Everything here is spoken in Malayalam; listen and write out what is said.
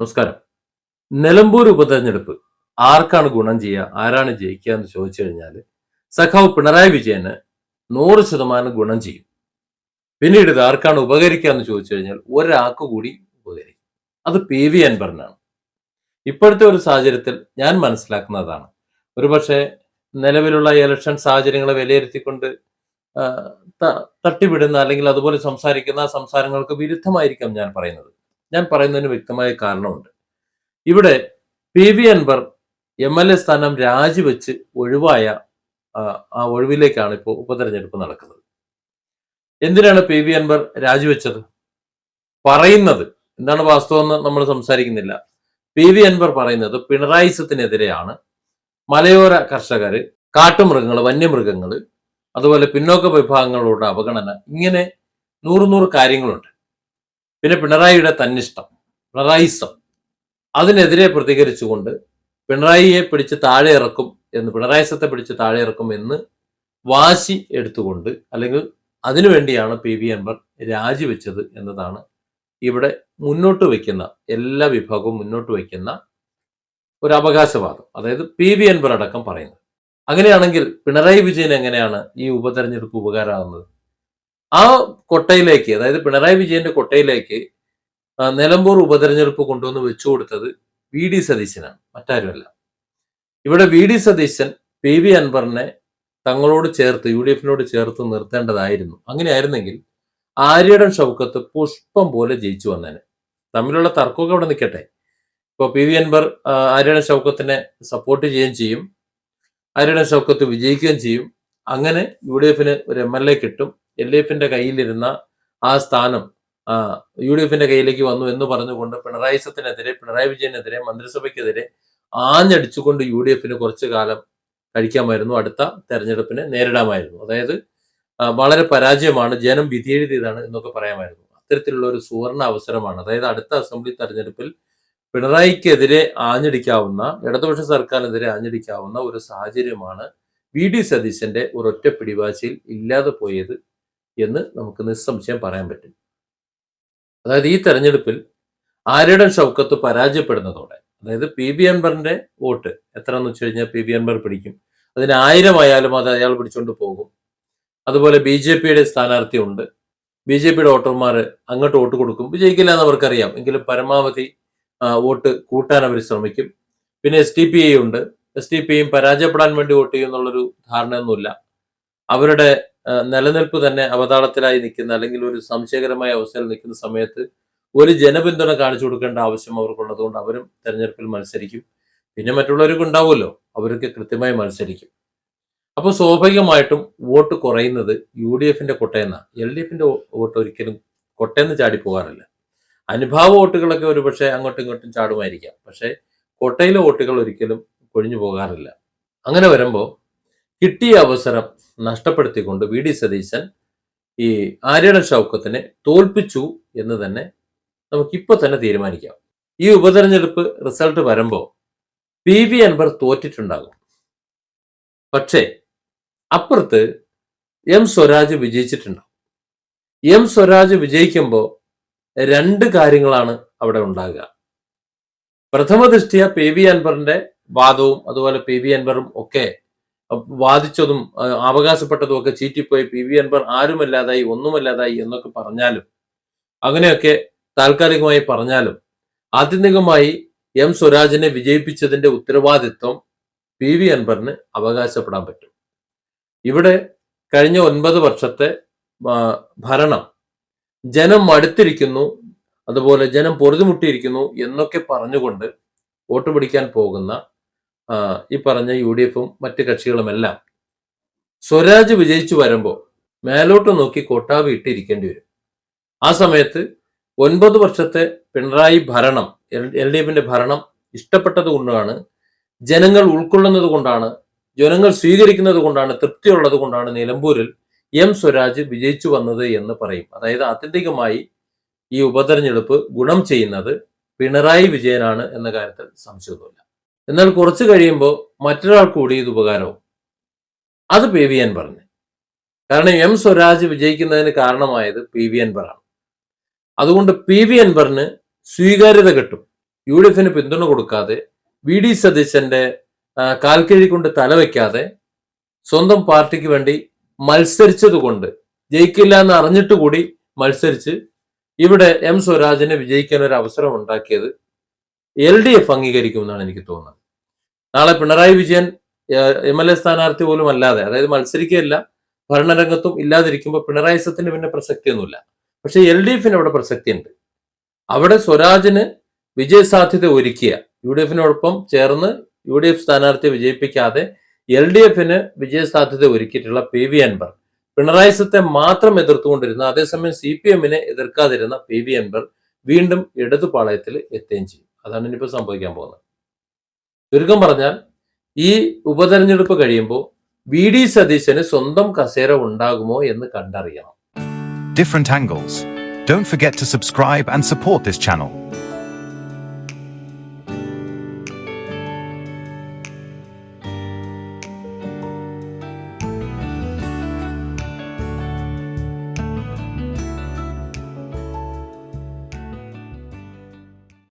നമസ്കാരം. നിലമ്പൂർ ഉപതെരഞ്ഞെടുപ്പ് ആർക്കാണ് ഗുണം ചെയ്യുക ആരാണ് ജയിക്കുക എന്ന് ചോദിച്ചു കഴിഞ്ഞാൽ സഖാവ് പിണറായി വിജയന് നൂറ് ശതമാനം ഗുണം ചെയ്യും. പിന്നീട് ഇത് ആർക്കാണ് ഉപകരിക്കുക എന്ന് ചോദിച്ചു കഴിഞ്ഞാൽ ഒരാൾക്ക് കൂടി ഉപകരിക്കും. അത് പി വി അൻപറിനാണ് ഇപ്പോഴത്തെ ഒരു സാഹചര്യത്തിൽ ഞാൻ മനസ്സിലാക്കുന്നതാണ്. ഒരുപക്ഷെ നിലവിലുള്ള ഇലക്ഷൻ സാഹചര്യങ്ങളെ വിലയിരുത്തിക്കൊണ്ട് തട്ടിവിടുന്ന അല്ലെങ്കിൽ അതുപോലെ സംസാരിക്കുന്ന സംസാരങ്ങൾക്ക് വിരുദ്ധമായിരിക്കാം ഞാൻ പറയുന്നത്. ഞാൻ പറയുന്നതിന് വ്യക്തമായ കാരണമുണ്ട്. ഇവിടെ P V Anvar M L A സ്ഥാനം രാജിവെച്ച് ഒഴിവായ ആ, ഒഴിവിലേക്കാണ് ഇപ്പോൾ ഉപതെരഞ്ഞെടുപ്പ് നടക്കുന്നത്. എന്തിനാണ് പി വി അൻവർ രാജിവെച്ചത്? പറയുന്നത് എന്താണ് വാസ്തവം നമ്മൾ സംസാരിക്കുന്നില്ല. പി വി അൻവർ പറയുന്നത് പിണറായിസത്തിനെതിരെയാണ്. മലയോര കർഷകർ കാട്ടുമൃഗങ്ങൾ വന്യമൃഗങ്ങൾ അതുപോലെ പിന്നോക്ക വിഭാഗങ്ങളുടെ അവഗണന ഇങ്ങനെ നൂറ് നൂറ് കാര്യങ്ങളുണ്ട്. പിന്നെ പിണറായിയുടെ തന്നിഷ്ടം പിണറായിസം. അതിനെതിരെ പ്രതികരിച്ചുകൊണ്ട് പിണറായിയെ പിടിച്ച് താഴെ ഇറക്കും എന്ന് പിണറായിസത്തെ പിടിച്ച് താഴെ ഇറക്കും എന്ന് വാശി എടുത്തുകൊണ്ട് അല്ലെങ്കിൽ അതിനുവേണ്ടിയാണ് പി വി അൻവർ രാജിവെച്ചത് എന്നതാണ് ഇവിടെ മുന്നോട്ട് വയ്ക്കുന്ന എല്ലാ വിഭാഗവും മുന്നോട്ട് വയ്ക്കുന്ന ഒരു അവകാശവാദം. അതായത് പി വി അൻവർ അടക്കം പറയുന്നത്. അങ്ങനെയാണെങ്കിൽ പിണറായി വിജയൻ എങ്ങനെയാണ് ഈ ഉപതെരഞ്ഞെടുപ്പ് ഉപകാരമാകുന്നത്? ആ കൊട്ടയിലേക്ക് അതായത് പിണറായി വിജയന്റെ കൊട്ടയിലേക്ക് നിലമ്പൂർ ഉപതെരഞ്ഞെടുപ്പ് കൊണ്ടുവന്ന് വെച്ചു കൊടുത്തത് വി ഡി സതീശനാണ് മറ്റാരുമല്ല. ഇവിടെ V D Satheesan P V അൻവറിനെ തങ്ങളോട് ചേർത്ത് യു ഡി എഫിനോട് ചേർത്ത് നിർത്തേണ്ടതായിരുന്നു. അങ്ങനെയായിരുന്നെങ്കിൽ ആര്യടൻ ഷൗക്കത്ത് പുഷ്പം പോലെ ജയിച്ചു വന്നേനെ. തമ്മിലുള്ള തർക്കമൊക്കെ അവിടെ നിൽക്കട്ടെ. ഇപ്പോൾ പി വി അൻവർ ആര്യടൻ ഷൗക്കത്തിനെ സപ്പോർട്ട് ചെയ്യുകയും ചെയ്യും. ആര്യടൻ ഷൗക്കത്ത് വിജയിക്കുകയും ചെയ്യും. അങ്ങനെ യു ഡി എഫിന് ഒരു എം എൽ എ കിട്ടും. എൽ ഡി എഫിന്റെ കയ്യിലിരുന്ന ആ സ്ഥാനം യു ഡി എഫിന്റെ കയ്യിലേക്ക് വന്നു എന്ന് പറഞ്ഞുകൊണ്ട് പിണറായി സത്തിനെതിരെ പിണറായി വിജയനെതിരെ മന്ത്രിസഭയ്ക്കെതിരെ ആഞ്ഞടിച്ചുകൊണ്ട് യു ഡി എഫിന് കുറച്ചു കാലം കഴിക്കാമായിരുന്നു. അടുത്ത തെരഞ്ഞെടുപ്പിനെ നേരിടാമായിരുന്നു. അതായത് വളരെ പരാജയമാണ് ജനം വിധിയെഴുതിയതാണ് എന്നൊക്കെ പറയാമായിരുന്നു. അത്തരത്തിലുള്ള ഒരു സുവർണ അവസരമാണ്. അതായത് അടുത്ത അസംബ്ലി തെരഞ്ഞെടുപ്പിൽ പിണറായിക്കെതിരെ ആഞ്ഞടിക്കാവുന്ന ഇടതുപക്ഷ സർക്കാരിനെതിരെ ആഞ്ഞടിക്കാവുന്ന ഒരു സാഹചര്യമാണ് വി ഡി സതീശന്റെ ഒരൊറ്റ പിടിവാശിയിൽ ഇല്ലാതെ പോയത് എന്ന് നമുക്ക് നിസ്സംശയം പറയാൻ പറ്റും. അതായത് ഈ തെരഞ്ഞെടുപ്പിൽ ആര്യടൻ ഷൗക്കത്ത് പരാജയപ്പെടുന്നതോടെ അതായത് പി ബി അൻവറിന്റെ വോട്ട് എത്ര എന്ന് വെച്ച് കഴിഞ്ഞാൽ പി ബി അൻവർ പിടിക്കും. അതിന് ആയിരം ആയാലും അത് അയാൾ പിടിച്ചുകൊണ്ട് പോകും. അതുപോലെ ബി ജെ പിയുടെ സ്ഥാനാർത്ഥി ഉണ്ട് ബി ജെ പിയുടെ വോട്ടർമാർ അങ്ങോട്ട് വോട്ട് കൊടുക്കും. വിജയിക്കില്ല എന്ന് അവർക്കറിയാം. എങ്കിലും പരമാവധി വോട്ട് കൂട്ടാൻ അവർ ശ്രമിക്കും. പിന്നെ എസ് ടി പി ഉണ്ട്. എസ് ടി പി ഐയും പരാജയപ്പെടാൻ വേണ്ടി വോട്ട് ചെയ്യും എന്നുള്ളൊരു ധാരണയൊന്നുമില്ല. അവരുടെ നിലനിൽപ്പ് തന്നെ അവതാളത്തിലായി നിൽക്കുന്ന അല്ലെങ്കിൽ ഒരു സംശയകരമായ അവസ്ഥയിൽ നിൽക്കുന്ന സമയത്ത് ഒരു ജനപിന്തുണ കാണിച്ചു കൊടുക്കേണ്ട ആവശ്യം അവർക്കുള്ളത് കൊണ്ട് അവരും തെരഞ്ഞെടുപ്പിൽ മത്സരിക്കും. പിന്നെ മറ്റുള്ളവർക്ക് ഉണ്ടാവുമല്ലോ. അവർക്ക് കൃത്യമായി മത്സരിക്കും. അപ്പോൾ സ്വാഭാവികമായിട്ടും വോട്ട് കുറയുന്നത് യു ഡി എഫിന്റെ കൊട്ടയെന്ന എൽ ഡി എഫിന്റെ വോട്ട് ഒരിക്കലും കൊട്ടയെന്ന് ചാടി പോകാറില്ല. അനുഭാവ വോട്ടുകളൊക്കെ ഒരു ഒരുപക്ഷെ അങ്ങോട്ടും ഇങ്ങോട്ടും ചാടുമായിരിക്കാം. പക്ഷേ കൊട്ടയിലെ വോട്ടുകൾ ഒരിക്കലും കൊഴിഞ്ഞു പോകാറില്ല. അങ്ങനെ വരുമ്പോൾ കിട്ടിയ അവസരം നഷ്ടപ്പെടുത്തിക്കൊണ്ട് വി ഡി സതീശൻ ഈ ആര്യണ ഷൗക്കത്തിനെ തോൽപ്പിച്ചു എന്ന് തന്നെ നമുക്കിപ്പോൾ തന്നെ തീരുമാനിക്കാം. ഈ ഉപതെരഞ്ഞെടുപ്പ് റിസൾട്ട് വരുമ്പോൾ പി വി അൻവർ തോറ്റിട്ടുണ്ടാകും. പക്ഷേ അപ്പുറത്ത് എം സ്വരാജ് വിജയിച്ചിട്ടുണ്ടാകും. എം സ്വരാജ് വിജയിക്കുമ്പോൾ രണ്ട് കാര്യങ്ങളാണ് അവിടെ ഉണ്ടാകുക. പ്രഥമ ദൃഷ്ടിയ പി വി അൻവറിന്റെ വാദവും അതുപോലെ പി വി അൻവറും ഒക്കെ വാദിച്ചതും അവകാശപ്പെട്ടതും ഒക്കെ ചീറ്റിപ്പോയി. പി. വി. അൻവർ ആരുമല്ലാതായി ഒന്നുമല്ലാതായി എന്നൊക്കെ പറഞ്ഞാലും അങ്ങനെയൊക്കെ താൽക്കാലികമായി പറഞ്ഞാലും ആത്യന്തികമായി എം. സ്വരാജിനെ വിജയിപ്പിച്ചതിന്റെ ഉത്തരവാദിത്വം പി. വി. അൻവറിന് അവകാശപ്പെടാൻ പറ്റും. ഇവിടെ കഴിഞ്ഞ ഒൻപത് വർഷത്തെ ഭരണം ജനം മടുത്തിരിക്കുന്നു അതുപോലെ ജനം പൊറുതിമുട്ടിയിരിക്കുന്നു എന്നൊക്കെ പറഞ്ഞുകൊണ്ട് വോട്ട് പിടിക്കാൻ പോകുന്ന ഈ പറഞ്ഞ യു ഡി എഫും മറ്റ് കക്ഷികളുമെല്ലാം സ്വരാജ് വിജയിച്ചു വരുമ്പോൾ മേലോട്ട് നോക്കി കൊട്ടാവ് ഇട്ടിരിക്കേണ്ടി വരും. ആ സമയത്ത് ഒൻപത് വർഷത്തെ പിണറായി ഭരണം എൽ ഡി എഫിന്റെ ഭരണം ഇഷ്ടപ്പെട്ടത് കൊണ്ടാണ് ജനങ്ങൾ ഉൾക്കൊള്ളുന്നത് കൊണ്ടാണ് ജനങ്ങൾ സ്വീകരിക്കുന്നത് കൊണ്ടാണ് തൃപ്തിയുള്ളത് കൊണ്ടാണ് നിലമ്പൂരിൽ എം സ്വരാജ് വിജയിച്ചു വന്നത് എന്ന് പറയും. അതായത് ആത്യന്തികമായി ഈ ഉപതെരഞ്ഞെടുപ്പ് ഗുണം ചെയ്യുന്നത് പിണറായി വിജയനാണ് എന്ന കാര്യത്തിൽ സംശയമൊന്നുമില്ല. എന്നാൽ കുറച്ച് കഴിയുമ്പോൾ മറ്റൊരാൾ കൂടി ഇത് ഉപകാരവും. അത് പി വി പറഞ്ഞു. കാരണം എം സ്വരാജ് വിജയിക്കുന്നതിന് കാരണമായത് പി വി അൻവറാണ് അതുകൊണ്ട് പി വി അൻവറിന് സ്വീകാര്യത കിട്ടും. യു ഡി എഫിന് പിന്തുണ കൊടുക്കാതെ വി ഡി സതീശന്റെ കാൽക്കിഴി കൊണ്ട് തലവെക്കാതെ സ്വന്തം പാർട്ടിക്ക് വേണ്ടി മത്സരിച്ചത് കൊണ്ട് ജയിക്കില്ല എന്ന് അറിഞ്ഞിട്ട് കൂടി മത്സരിച്ച് ഇവിടെ എം സ്വരാജിനെ വിജയിക്കാൻ ഒരു അവസരം ഉണ്ടാക്കിയത് എൽ ഡി എഫ് അംഗീകരിക്കുമെന്നാണ് എനിക്ക് തോന്നുന്നത്. നാളെ Pinarayi Vijayan M L A സ്ഥാനാർത്ഥി പോലും അല്ലാതെ അതായത് മത്സരിക്കുകയല്ല ഭരണരംഗത്തും ഇല്ലാതിരിക്കുമ്പോൾ പിണറായി സത്തിന് പിന്നെ പ്രസക്തിയൊന്നുമില്ല. പക്ഷെ എൽ ഡി എഫിന് അവിടെ പ്രസക്തിയുണ്ട്. അവിടെ സ്വരാജിന് വിജയസാധ്യത ഒരുക്കിയ യു ഡി എഫിനോടൊപ്പം ചേർന്ന് യു ഡി എഫ് സ്ഥാനാർത്ഥിയെ വിജയിപ്പിക്കാതെ എൽ ഡി എഫിന് വിജയസാധ്യത ഒരുക്കിയിട്ടുള്ള പി വി അൻവർ. പിണറായി സത്തെ മാത്രം എതിർത്തുകൊണ്ടിരുന്ന അതേസമയം സി പി എമ്മിനെ എതിർക്കാതിരുന്ന പി വി അൻവർ വീണ്ടും ഇടതുപാളയത്തിൽ എത്തുകയും ചെയ്യും. അതാണ് ഇനിയിപ്പോൾ സംഭവിക്കാൻ പോകുന്നത്. ചുരുക്കം പറഞ്ഞാൽ ഈ ഉപതെരഞ്ഞെടുപ്പ് കഴിയുമ്പോൾ വി ഡി സതീശന് സ്വന്തം കസേര ഉണ്ടാകുമോ എന്ന് കണ്ടറിയണം different angles. Don't forget to subscribe and support this channel.